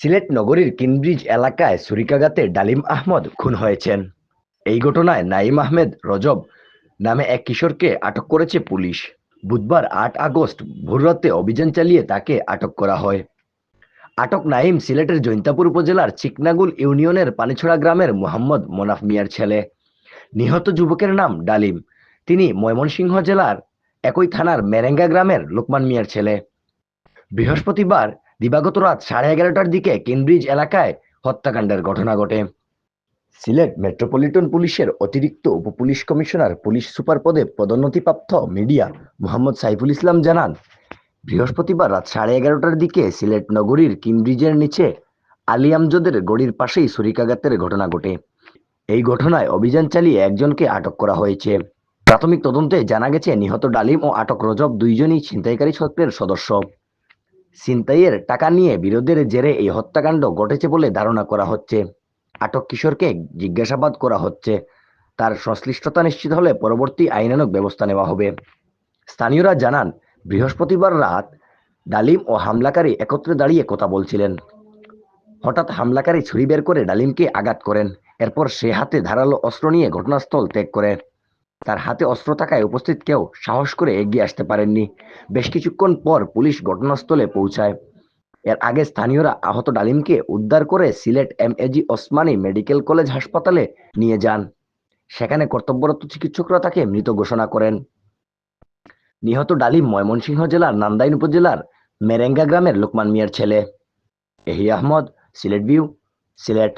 সিলেট নগরীর কিনব্রিজ এলাকায় ছুরিকাঘাতে ডালিম আহমদ খুন হয়েছেন। এই ঘটনায় নাইম আহমেদ রজব নামে এক কিশোরকে আটক করেছে পুলিশ। বুধবার আট আগস্ট ভোররাতে অভিযান চালিয়ে তাকে আটক করা হয়। আটক নাইম সিলেটের জৈন্তাপুর উপজেলার চিকনাগুল ইউনিয়নের পানিছড়া গ্রামের মোহাম্মদ মোনাফ মিয়ার ছেলে। নিহত যুবকের নাম ডালিম। তিনি ময়মনসিংহ জেলার একই থানার মেরেঙ্গা গ্রামের লোকমান মিয়ার ছেলে। বৃহস্পতিবার দিবাগত রাত সাড়ে এগারোটার দিকে কেনব্রিজ এলাকায় হত্যাকাণ্ডের ঘটনা ঘটে। সিলেট মেট্রোপলিটন পুলিশের অতিরিক্ত উপপুলিশ কমিশনার পুলিশ সুপার পদে পদোন্নতিপ্রাপ্ত মিডিয়া মোহাম্মদ সাইফুল ইসলাম জানান, বৃহস্পতিবার রাত সাড়ে এগারোটার দিকে সিলেট নগরীর কিনব্রিজের নিচে আলী আমজদের গড়ির পাশেই ছুরিকাঘাতের ঘটনা ঘটে। এই ঘটনায় অভিযান চালিয়ে একজনকে আটক করা হয়েছে। প্রাথমিক তদন্তে জানা গেছে, নিহত ডালিম ও আটক রজব দুইজনই ছিনতাইকারী চক্রের সদস্য। ছিনতাইয়ের টাকা নিয়ে বিরোধের জেরে এই হত্যাকাণ্ড ঘটেছে বলে ধারণা করা হচ্ছে। আটক কিশোরকে জিজ্ঞাসাবাদ করা হচ্ছে। তার সংশ্লিষ্টতা নিশ্চিত হলে পরবর্তী আইনানুগ ব্যবস্থা নেওয়া হবে। স্থানীয়রা জানান, বৃহস্পতিবার রাত ডালিম ও হামলাকারী একত্রে দাঁড়িয়ে কথা বলছিলেন। হঠাৎ হামলাকারী ছুরি বের করে ডালিমকে আঘাত করেন। এরপর সে হাতে ধারালো অস্ত্র নিয়ে ঘটনাস্থল ত্যাগ করে। তার হাতে অস্ত্র থাকায় উপস্থিত কেউ সাহস করে এগিয়ে আসতে পারেননি। বেশ কিছুক্ষণ পর পুলিশ ঘটনাস্থলে পৌঁছায়। এর আগে স্থানীয়রা আহত ডালিমকে উদ্ধার করে Sylhet M AG Osmani medical college হাসপাতালে নিয়ে যান। সেখানে কর্তব্যরত চিকিৎসকরা তাকে মৃত ঘোষণা করেন। নিহত ডালিম ময়মনসিংহ জেলার নান্দাইন উপজেলার মেরেঙ্গা গ্রামের লোকমান মিয়ার ছেলে। এহি আহমদ, সিলেট ভিউ, সিলেট।